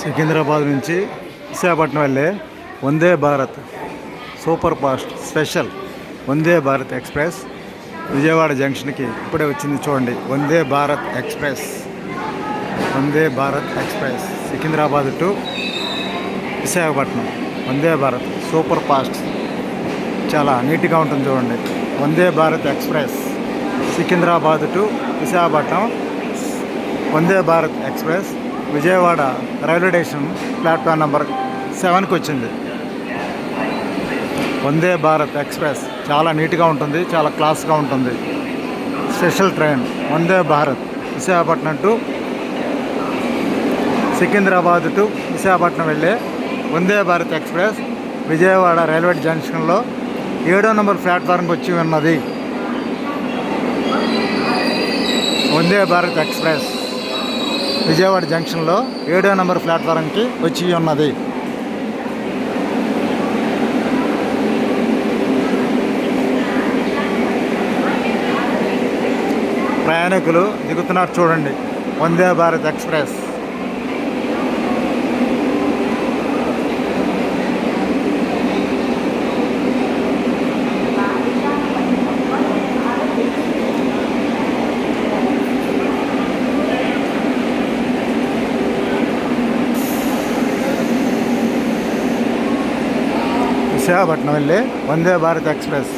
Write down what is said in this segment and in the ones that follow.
సికింద్రాబాద్ నుంచి విశాఖపట్నం వెళ్ళే Vande Bharat super fast special Vande Bharat express Vijayawada జంక్షన్కి ఇప్పుడే వచ్చింది చూడండి. Vande Bharat express. Vande Bharat express. Secunderabad to Visakhapatnam. Vande Bharat super fast. చాలా నీట్గా ఉంటుంది చూడండి. Vande Bharat express. Secunderabad to Visakhapatnam. Vande Bharat express. Vijayawada railway station platform number సెవెన్కి వచ్చింది. Vande Bharat express చాలా నీట్గా ఉంటుంది చాలా క్లాస్గా ఉంటుంది. Special train Vande Bharat Visakhapatnam to Secunderabad to Visakhapatnam వెళ్ళే వందే భారత్ ఎక్స్ప్రెస్ విజయవాడ రైల్వే జంక్షన్లో ఏడో నెంబర్ ప్లాట్ఫారంకి వచ్చి ఉన్నది. వందే భారత్ ఎక్స్ప్రెస్ విజయవాడ జంక్షన్లో ఏడో నెంబర్ ప్లాట్ఫారంకి వచ్చి ఉన్నది. ప్రయాణికులు దిగుతున్నారు చూడండి. వందే భారత్ ఎక్స్ప్రెస్. విశాఖపట్నం వెళ్ళి వందే భారత్ ఎక్స్ప్రెస్.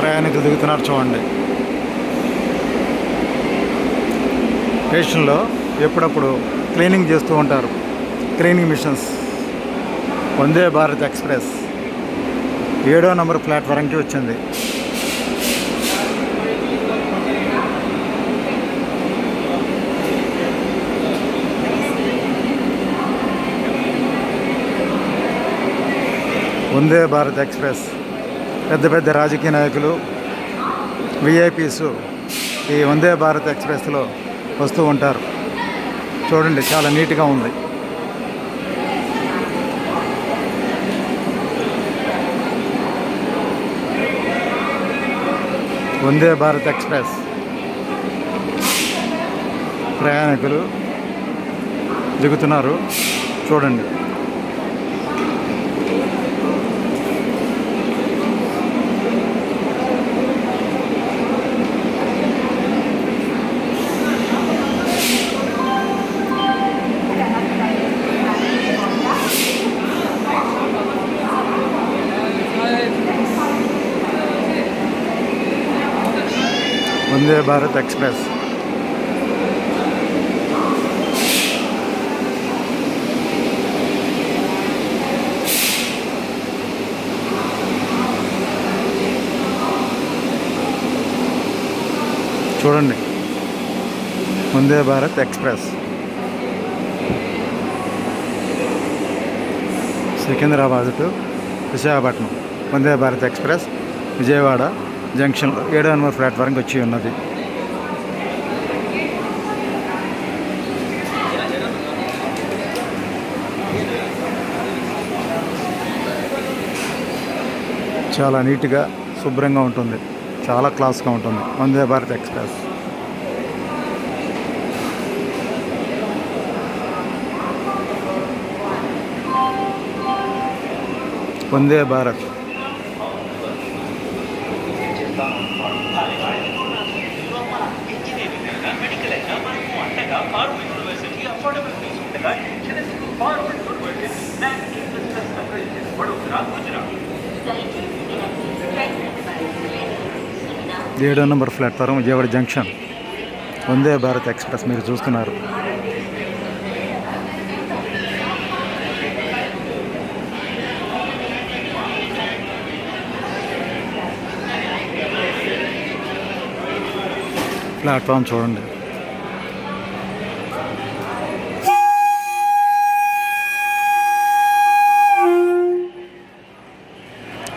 ప్రయాణికులు దిగుతున్నారు చూడండి. స్టేషన్లో ఎప్పుడప్పుడు క్లీనింగ్ చేస్తూ ఉంటారు. Cleaning machines. Vande Bharat express. ఏడో నంబర్ ప్లాట్ఫారంకి వచ్చింది. వందే భారత్ ఎక్స్ప్రెస్. పెద్ద పెద్ద రాజకీయ నాయకులు విఐపీస్ ఈ వందే భారత్ ఎక్స్ప్రెస్లో వస్తూ ఉంటారు. చూడండి చాలా నీట్గా ఉంది. వందే భారత్ ఎక్స్ప్రెస్. ప్రయాణికులు దిగుతున్నారు. చూడండి. వందే భారత్ ఎక్స్ప్రెస్ చూడండి. Vande Bharat express Secunderabad to Visakhapatnam. Vande Bharat express Vijayawada. జంక్షన్లో ఏడో నెంబర్ ప్లాట్ఫారంకి వచ్చి ఉన్నది. చాలా నీట్గా శుభ్రంగా ఉంటుంది. చాలా క్లాస్గా ఉంటుంది. వందే భారత్ ఎక్స్ప్రెస్. వందే భారత్. ఏడో number platform Vijayawada junction. Vande Bharat express మీరు చూస్తున్నారు. ప్లాట్ఫామ్ చూడండి.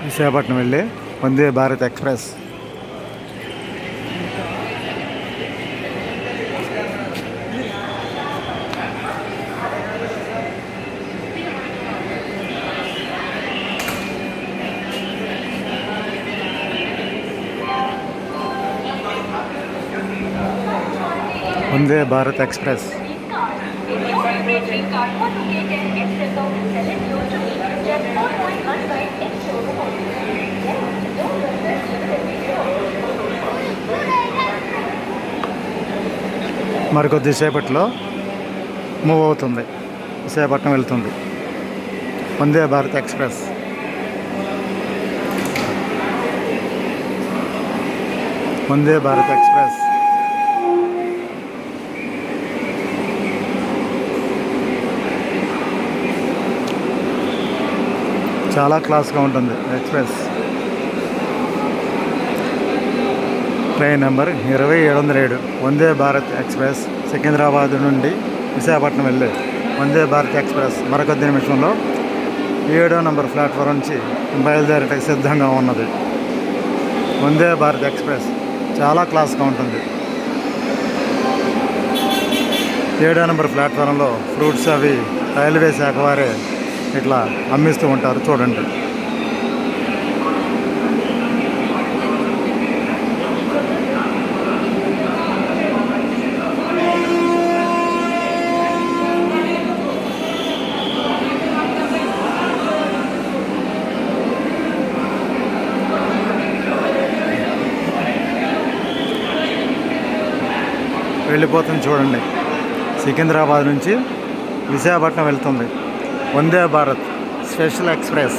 విశాఖపట్నం వెళ్ళి వందే భారత్ ఎక్స్ప్రెస్. వందే భారత్ ఎక్స్ప్రెస్. మరికొద్దిసేపట్లో మూవ్ అవుతుంది. విశాఖపట్నం వెళ్తుంది. వందే భారత్ ఎక్స్ప్రెస్. వందే భారత్ ఎక్స్ప్రెస్. చాలా క్లాస్గా ఉంటుంది. ఎక్స్ప్రెస్ ట్రైన్ నెంబర్ ఇరవై ఏడు వందల ఏడు. వందే భారత్ ఎక్స్ప్రెస్ సికింద్రాబాద్ నుండి విశాఖపట్నం వెళ్ళే వందే భారత్ ఎక్స్ప్రెస్ మరొక నిమిషంలో ఏడో నంబర్ ప్లాట్ఫామ్ నుంచి బయలుదేరటకు సిద్ధంగా ఉన్నది. వందే భారత్ ఎక్స్ప్రెస్ చాలా క్లాస్గా ఉంటుంది. ఏడో నెంబర్ ప్లాట్ఫారంలో ఫ్రూట్స్ అవి రైల్వే శాఖ వారే ఇట్లా అమ్మిస్తూ ఉంటారు చూడండి. వెళ్ళిపోతుంది చూడండి. సికింద్రాబాద్ నుంచి విశాఖపట్నం వెళ్తుంది. Vande Bharat special express.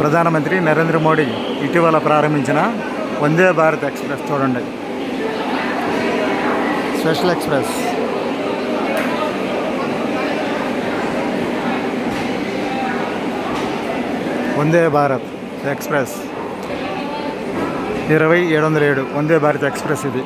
ప్రధానమంత్రి నరేంద్ర మోడీ ఇటీవల ప్రారంభించిన వందే భారత్ ఎక్స్ప్రెస్ చూడండి. Special express. Vande Bharat express. ఇరవై ఏడు వందల ఏడు వందే భారత్ ఎక్స్ప్రెస్ ఇది.